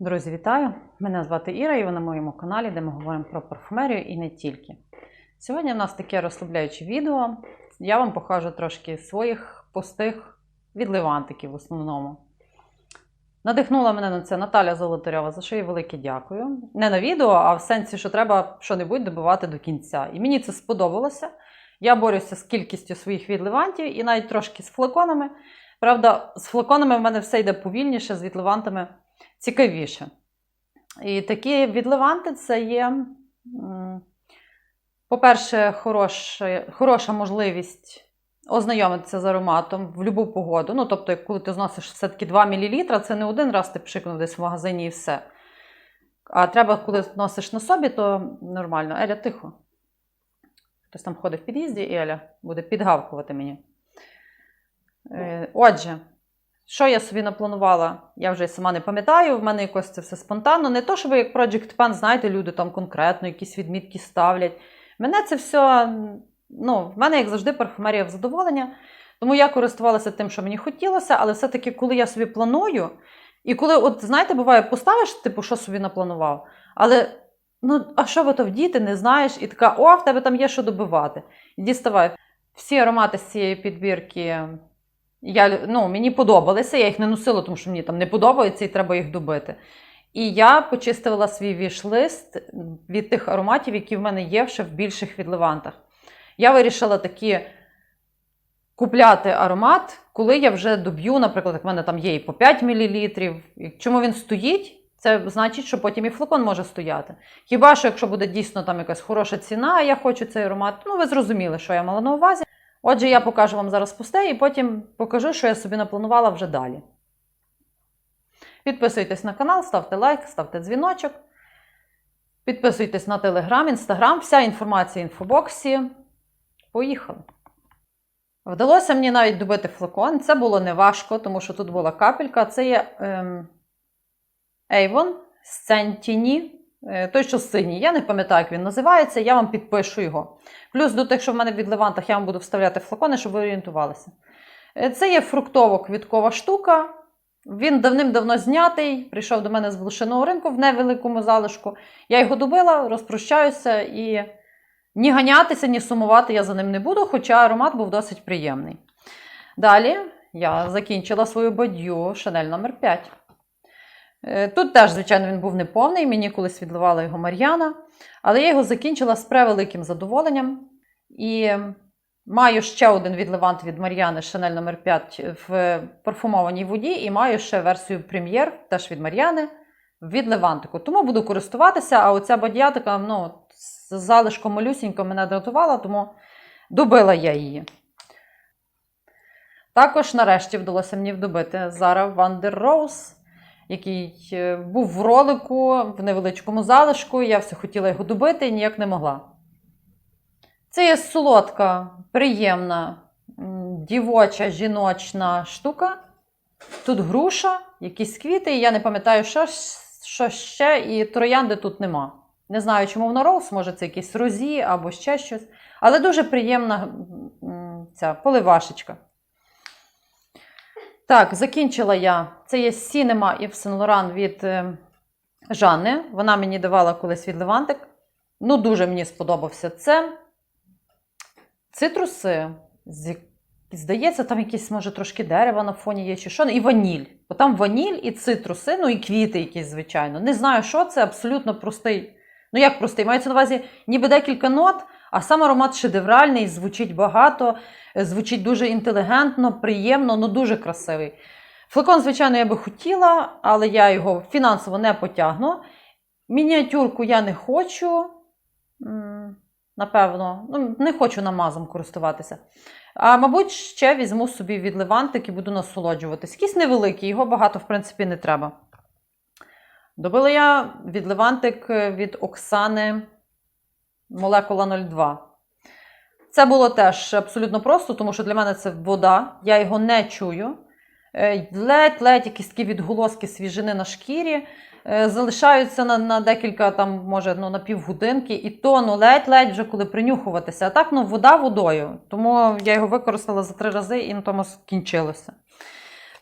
Друзі, вітаю! Мене звати Іра, і ви на моєму каналі, де ми говоримо про парфумерію і не тільки. Сьогодні в нас таке розслабляюче відео. Я вам покажу трошки своїх пустих відливантиків в основному. Надихнула мене на це Наталя Золотарьова, за що їй велике дякую. Не на відео, а в сенсі, що треба що-небудь добивати до кінця. І мені це сподобалося. Я борюся з кількістю своїх відливантів і навіть трошки з флаконами. Правда, з флаконами в мене все йде повільніше, з відливантами цікавіше. І такі відливанти це є, по-перше, хороша, хороша можливість ознайомитися з ароматом в будь-яку погоду. Ну, тобто, коли ти зносиш все-таки 2 мл, це не один раз ти пшикнув десь в магазині і все. А треба, коли носиш на собі, то нормально. Еля, тихо. Хтось там ходить в під'їзді, і Еля буде підгавкувати мені. Е, Отже, що я собі напланувала, я вже сама не пам'ятаю. В мене якось це все спонтанно. Не то, щоб як Project Pan, знаєте, люди там конкретно якісь відмітки ставлять. Мене це все, ну, в мене, як завжди, парфумерія в задоволення. Тому я користувалася тим, що мені хотілося, але все-таки, коли я собі планую, і коли, от знаєте, буває, поставиш, типу, що собі напланував, але ну, а що ви то вдіти, не знаєш, і така, о, в тебе там є що добивати. І діставай. Всі аромати з цієї підбірки я, ну, мені подобалися, я їх не носила, тому що мені там не подобається і треба їх добити. І я почистила свій віш-лист від тих ароматів, які в мене є ще в більших відливантах. Я вирішила такі купляти аромат, коли я вже доб'ю, наприклад, в мене там є і по 5 мл. Чому він стоїть? Це значить, що потім і флакон може стояти. Хіба що, якщо буде дійсно там якась хороша ціна, а я хочу цей аромат, ну ви зрозуміли, що я мала на увазі. Отже, я покажу вам зараз пусте і потім покажу, що я собі напланувала вже далі. Підписуйтесь на канал, ставте лайк, ставте дзвіночок. Підписуйтесь на телеграм, інстаграм, вся інформація в інфобоксі. Поїхали! Вдалося мені навіть добити флакон. Це було неважко, тому що тут була капелька. Це є ем, Avon Scentini. Е, той, що синій. Я не пам'ятаю, як він називається, я вам підпишу його. Плюс до тих, що в мене в відливантах, я вам буду вставляти флакони, щоб ви орієнтувалися. Е, Це є фруктово-квіткова штука. Він давним-давно знятий, прийшов до мене з блошиного ринку в невеликому залишку. Я його добила, розпрощаюся і ні ганятися, ні сумувати я за ним не буду, хоча аромат був досить приємний. Далі я закінчила свою бадью Шанель номер 5 Е, Тут теж, звичайно, він був неповний, мені колись відливала його Мар'яна, але я його закінчила з превеликим задоволенням. І маю ще один відливант від Мар'яни Шанель номер 5 в парфумованій воді, і маю ще версію прем'єр, теж від Мар'яни, в відливантику. Тому буду користуватися, а оця бадьятика ну, з залишком малюсінько мене дратувала, тому добила я її. Також, нарешті, вдалося мені вдобити Zara Вандер Rose який е, був в ролику в невеличкому залишку. Я все хотіла його добити і ніяк не могла. Це є солодка, приємна, дівоча, жіночна штука. Тут груша, якісь квіти, і я не пам'ятаю, що, що ще, і троянди тут нема. Не знаю, чому вона роуз, може це якісь розі або ще щось. Але дуже приємна ця поливашечка. Так, закінчила я. Це є Cinema Yves Saint від е, Жанни. Вона мені давала колись відливантик. Ну, дуже мені сподобався це. Цитруси. Здається, там якісь, може, трошки дерева на фоні є, чи що. І ваніль. Бо там ваніль і цитруси, ну і квіти якісь, звичайно. Не знаю, що це, абсолютно простий. Ну, як простий? Мається на увазі ніби декілька нот, а сам аромат шедевральний, звучить багато, е, звучить дуже інтелігентно, приємно, ну дуже красивий. Флакон, звичайно, я би хотіла, але я його фінансово не потягну. Мініатюрку я не хочу. Напевно, ну, не хочу намазом користуватися. А, мабуть, ще візьму собі відливантик і буду насолоджуватись. Якийсь невеликий, його багато, в принципі, не треба. Добила я відливантик від Оксани Молекула 02. Це було теж абсолютно просто, тому що для мене це вода, я його не чую. Ледь-ледь якісь такі відголоски свіжини на шкірі. е, Залишаються на, на декілька, там, може, ну, на півгодинки, і то ну, ледь-ледь вже коли принюхуватися. А так, ну, вода водою. Тому я його використала за три рази і на тому скінчилося.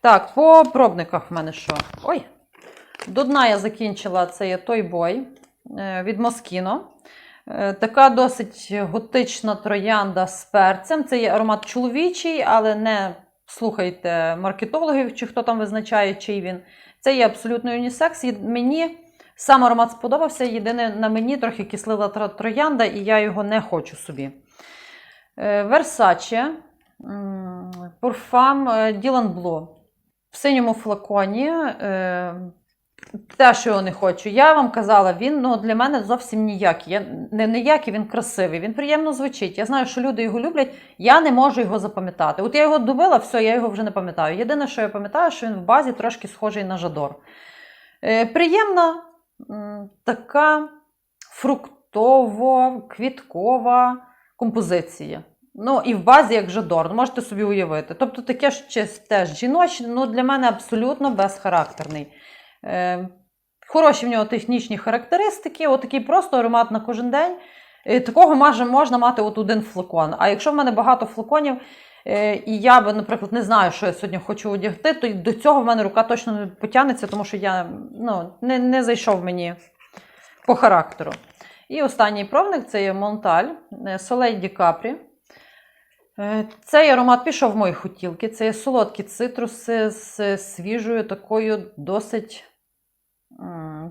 Так, по пробниках в мене що? Ой, До дна я закінчила це Той Boy е, від Moschino. Е, Така досить готична троянда з перцем. Це є аромат чоловічий, але не слухайте маркетологів, чи хто там визначає, чий він. Це є абсолютно унісекс. Мені сам аромат сподобався. Єдине, на мені трохи кислила троянда, і я його не хочу собі. Е, Versace, м, Парфам е, Dylan Blue. В синьому флаконі. Е, Теж його не хочу. Я вам казала, він ну, для мене зовсім ніякий. Я, не ніякий, він красивий, він приємно звучить. Я знаю, що люди його люблять, я не можу його запам'ятати. От я його добила, все, я його вже не пам'ятаю. Єдине, що я пам'ятаю, що він в базі трошки схожий на жадор. Е, приємна, м, така фруктово-квіткова композиція. Ну, і в базі як жадор, ну, можете собі уявити. Тобто таке ж теж жіночне, ну для мене абсолютно безхарактерний. Е, хороші в нього технічні характеристики, отакий просто аромат на кожен день. Такого можна мати от один флакон. А якщо в мене багато флаконів, е, і я би, наприклад, не знаю, що я сьогодні хочу одягти, то до цього в мене рука точно не потягнеться, тому що я ну, не, не зайшов мені по характеру. І останній пробник це є Монталь Солей Ді Капрі. Е, Цей аромат пішов в мої хотілки. Це є солодкі цитруси з свіжою такою досить,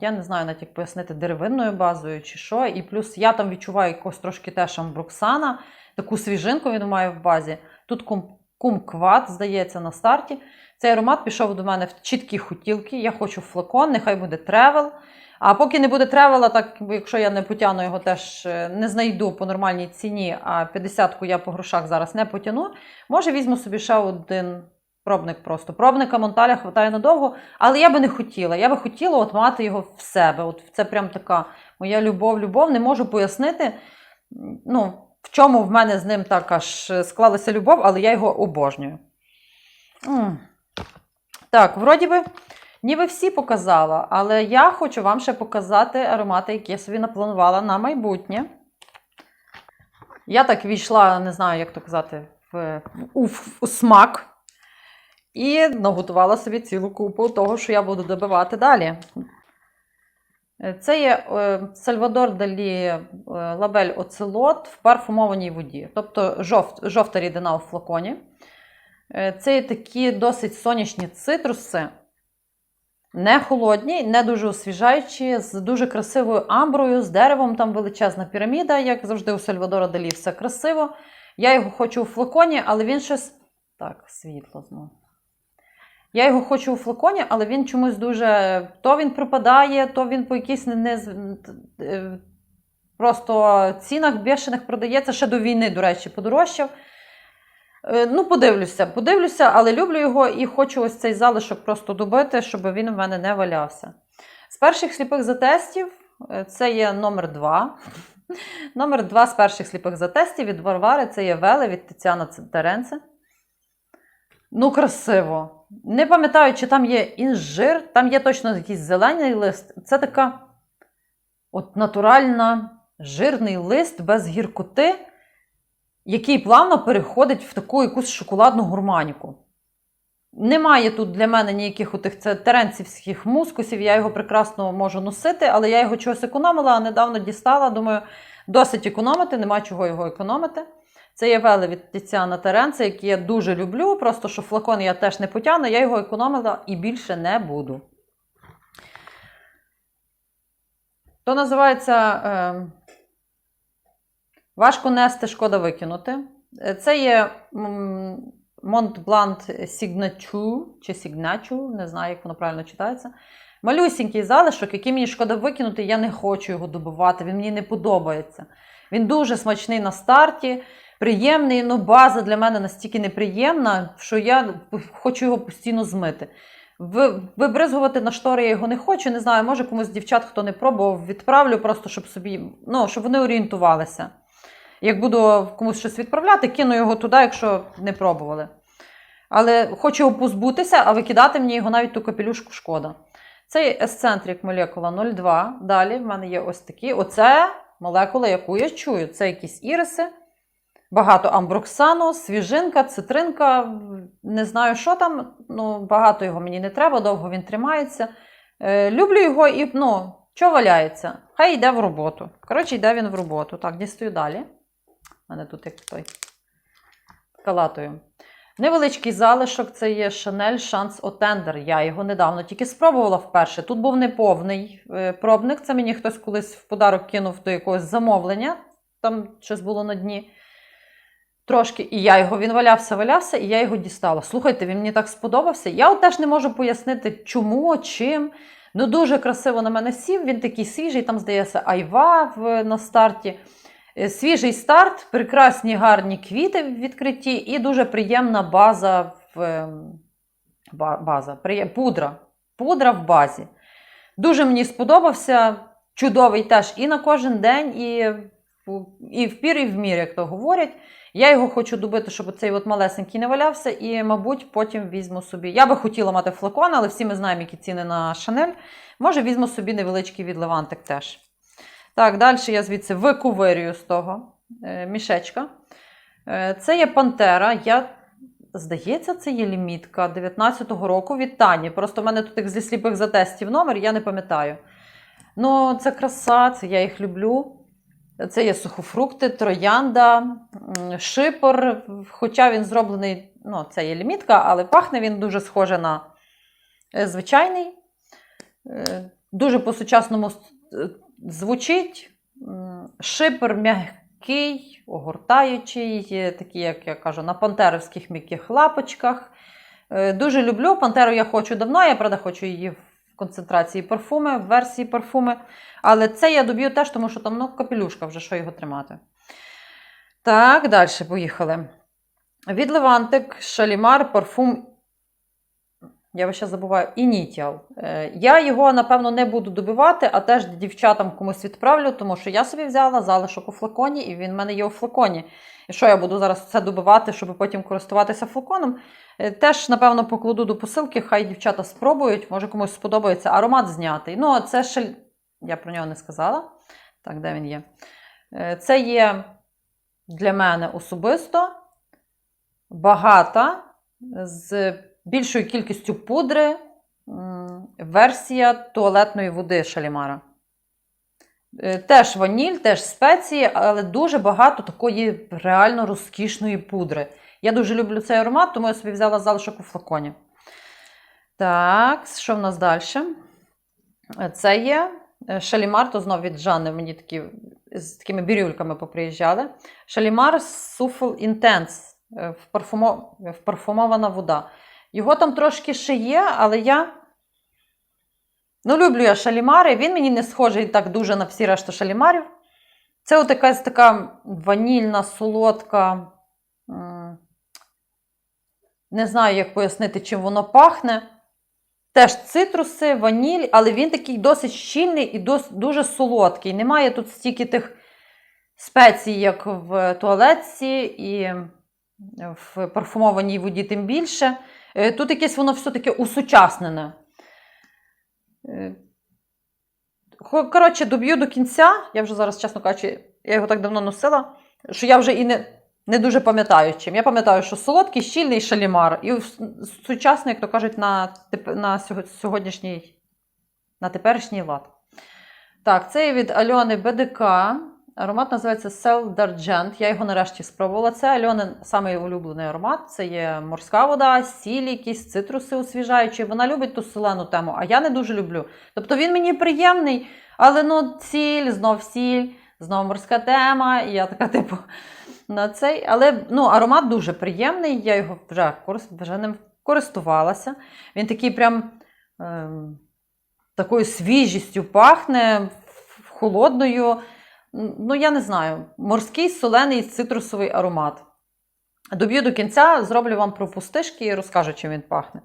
я не знаю навіть як пояснити, деревинною базою чи що. І плюс я там відчуваю якось трошки теж амброксана, таку свіжинку він має в базі. Тут кум, кумкват, здається, на старті. Цей аромат пішов до мене в чіткі хотілки. Я хочу флакон, нехай буде тревел. А поки не буде тревела, так якщо я не потягну його теж е, не знайду по нормальній ціні, а 50-ку я по грошах зараз не потягну, може візьму собі ще один пробник просто. Пробника Монталя хватає надовго, але я би не хотіла. Я би хотіла от мати його в себе. От це прям така моя любов-любов. Не можу пояснити, ну, в чому в мене з ним так аж е, склалася любов, але я його обожнюю. М. Так, вроді би. Ніби всі показала, але я хочу вам ще показати аромати, які я собі напланувала на майбутнє. Я так війшла, не знаю, як то казати, в, у, у смак. І наготувала собі цілу купу того, що я буду добивати далі. Це є е, Сальвадор Далі е, лабель Оцелот в парфумованій воді, тобто жовт, жовта рідина у флаконі. Е, Це є такі досить сонячні цитруси. Не холодні, не дуже освіжаючі, з дуже красивою амброю, з деревом, там величезна піраміда, як завжди у Сальвадора Далі, все красиво. Я його хочу у флаконі, але він щось. Так, світло знову. Я його хочу у флаконі, але він чомусь дуже. То він пропадає, то він по якійсь не, е, просто цінах бешених продається ще до війни, до речі, подорожчав. Е, Ну, подивлюся, подивлюся, але люблю його і хочу ось цей залишок просто добити, щоб він в мене не валявся. З перших сліпих затестів е, це є номер 2. Номер 2 з перших сліпих затестів від Варвари це є Веле від Тетяна Теренце. Ну, красиво. Не пам'ятаю, чи там є інжир, там є точно якийсь зелений лист. Це така от натуральна жирний лист без гіркоти який плавно переходить в таку якусь шоколадну гурманіку. Немає тут для мене ніяких отих це теренцівських мускусів, я його прекрасно можу носити, але я його чогось економила, а недавно дістала. Думаю, досить економити, нема чого його економити. Це є веле від Тіціана Теренце, який я дуже люблю, просто що флакон я теж не потягну, я його економила і більше не буду. То називається е, Важко нести, шкода викинути. Е, Це є Mont Signature чи Signature, не знаю, як воно правильно читається. Малюсінький залишок, який мені шкода викинути, я не хочу його добивати, він мені не подобається. Він дуже смачний на старті, приємний, але база для мене настільки неприємна, що я хочу його постійно змити. Вибризгувати на штори я його не хочу. Не знаю, може комусь дівчат, хто не пробував, відправлю просто, щоб собі, ну, щоб вони орієнтувалися. Як буду комусь щось відправляти, кину його туди, якщо не пробували. Але хочу позбутися, а викидати мені його навіть ту капелюшку шкода. Це есцентрик молекула 02. Далі в мене є ось такі. Оце молекула, яку я чую. Це якісь іриси, багато амброксану, свіжинка, цитринка. Не знаю, що там. Ну, багато його мені не треба, довго він тримається. Е, люблю його і, ну, що валяється? Хай йде в роботу. Коротше, йде він в роботу. Так, дістаю далі. У мене тут як той калатою. Невеличкий залишок це є Chanel Chance Otender. Я його недавно тільки спробувала вперше. Тут був неповний е, пробник. Це мені хтось колись в подарок кинув до якогось замовлення. Там щось було на дні. Трошки, і я його він валявся, валявся, і я його дістала. Слухайте, він мені так сподобався. Я от теж не можу пояснити, чому, чим. Ну, дуже красиво на мене сів. Він такий свіжий, там, здається, айва в, на старті. Е, Свіжий старт, прекрасні гарні квіти в відкритті і дуже приємна база в ем, база, пудра. Пудра в базі. Дуже мені сподобався. Чудовий теж і на кожен день, і, і в пір, і в мір, як то говорять. Я його хочу добити, щоб цей от малесенький не валявся, і, мабуть, потім візьму собі. Я би хотіла мати флакон, але всі ми знаємо, які ціни на Шанель. Може, візьму собі невеличкий від Левантик теж. Так, далі я звідси викувирюю з того е, мішечка. Е, це є Пантера. Я, здається, це є лімітка 19-го року від Тані. Просто в мене тут їх зі сліпих затестів номер, я не пам'ятаю. Ну, це краса, це я їх люблю. Це є сухофрукти, троянда, шипор. Хоча він зроблений, ну, це є лімітка, але пахне він дуже схоже на е, звичайний. Дуже по-сучасному звучить. Шипер м'який, огортаючий, такий, як я кажу, на пантеровських м'яких лапочках. Е, Дуже люблю. Пантеру я хочу давно, я правда хочу її в концентрації парфуми, в версії парфуми. Але це я доб'ю теж, тому що там ну, капелюшка вже що його тримати. Так, далі поїхали. Від Левантик, Шалімар, парфум. Я ще забуваю, Initial. Е, Я його, напевно, не буду добивати, а теж дівчатам комусь відправлю, тому що я собі взяла залишок у флаконі, і він в мене є у флаконі. І що я буду зараз це добивати, щоб потім користуватися флаконом? Е, Теж, напевно, покладу до посилки, хай дівчата спробують, може комусь сподобається аромат знятий. Ну, це ще я про нього не сказала. Так, де він є? Е, Це є для мене особисто багата з більшою кількістю пудри версія туалетної води Шалімара. Е, Теж ваніль, теж спеції, але дуже багато такої реально розкішної пудри. Я дуже люблю цей аромат, тому я собі взяла залишок у флаконі. Так, що в нас далі? Це є е, Шалімар, то знов від Жанни мені такі з такими бірюльками поприїжджали. Шалімар Суфл Інтенс впарфумо, впарфумована вода. Його там трошки ще є, але я. Ну, люблю я шалімари. Він мені не схожий так дуже на всі решту шалімарів. Це от якась така ванільна, солодка. Не знаю, як пояснити, чим воно пахне. Теж цитруси, ваніль, але він такий досить щільний і дос, дуже солодкий. Немає тут стільки тих спецій, як в туалетці, і в парфумованій воді тим більше. Е, Тут якесь воно все-таки усучаснене. Е, Коротше, доб'ю до кінця. Я вже зараз, чесно кажучи, я його так давно носила, що я вже і не, не дуже пам'ятаю чим. Я пам'ятаю, що солодкий, щільний шалімар. І сучасний, як то кажуть, на, на сьогоднішній, на теперішній лад. Так, це від Альони БДК. Аромат називається Cell D'Argent. Я його нарешті спробувала. Це Альони самий улюблений аромат. Це є морська вода, сіль, якісь цитруси освіжаючі. Вона любить ту солену тему, а я не дуже люблю. Тобто він мені приємний, але ну сіль, знов сіль, знов морська тема. І я така, типу, на цей. Але ну, аромат дуже приємний. Я його вже, вже ним користувалася. Він такий прям. Ем, такою свіжістю пахне, холодною. Ну, я не знаю, морський солений цитрусовий аромат. Доб'ю до кінця, зроблю вам про пустишки і розкажу, чим він пахне.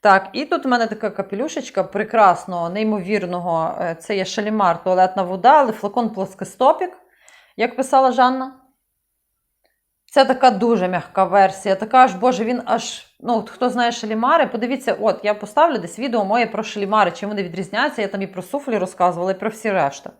Так, і тут у мене така капелюшечка прекрасного, неймовірного. е, Це є шалімар, туалетна вода, але флакон плоскостопік, як писала Жанна. Це така дуже м'яка версія. Така аж, боже, він аж. Ну, хто знає шалімари, подивіться, от я поставлю десь відео моє про шалімари, чим вони відрізняються. Я там і про суфлі розказувала, і про всі решта.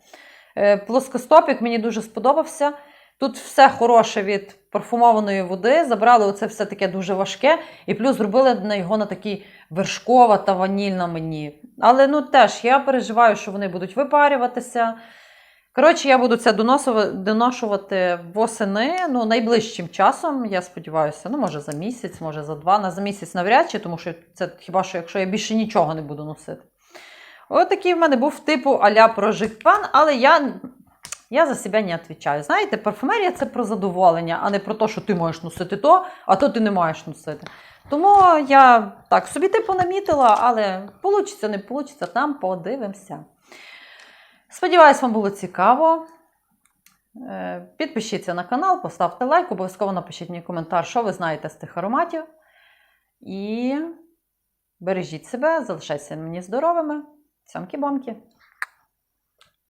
Е, Плоскостопік мені дуже сподобався. Тут все хороше від парфумованої води. Забрали оце все таке дуже важке, і плюс зробили на його на такий вершкова та ванільна мені. Але ну теж я переживаю, що вони будуть випарюватися. Коротше, я буду це доношувати восени ну, найближчим часом, я сподіваюся, ну, може за місяць, може за два. На за місяць навряд чи, тому що це хіба що якщо я більше нічого не буду носити. Ось такий в мене був типу а-ля прожик-пан, але я, я за себе не відповідаю. Знаєте, парфумерія це про задоволення, а не про те, що ти можеш носити то, а то ти не маєш носити. Тому я так собі типу намітила, але получиться, не получиться, там подивимося. Сподіваюсь, вам було цікаво. Е, Підпишіться на канал, поставте лайк, обов'язково напишіть мені коментар, що ви знаєте з тих ароматів. І бережіть себе, залишайтеся мені здоровими. Цямки-бомки!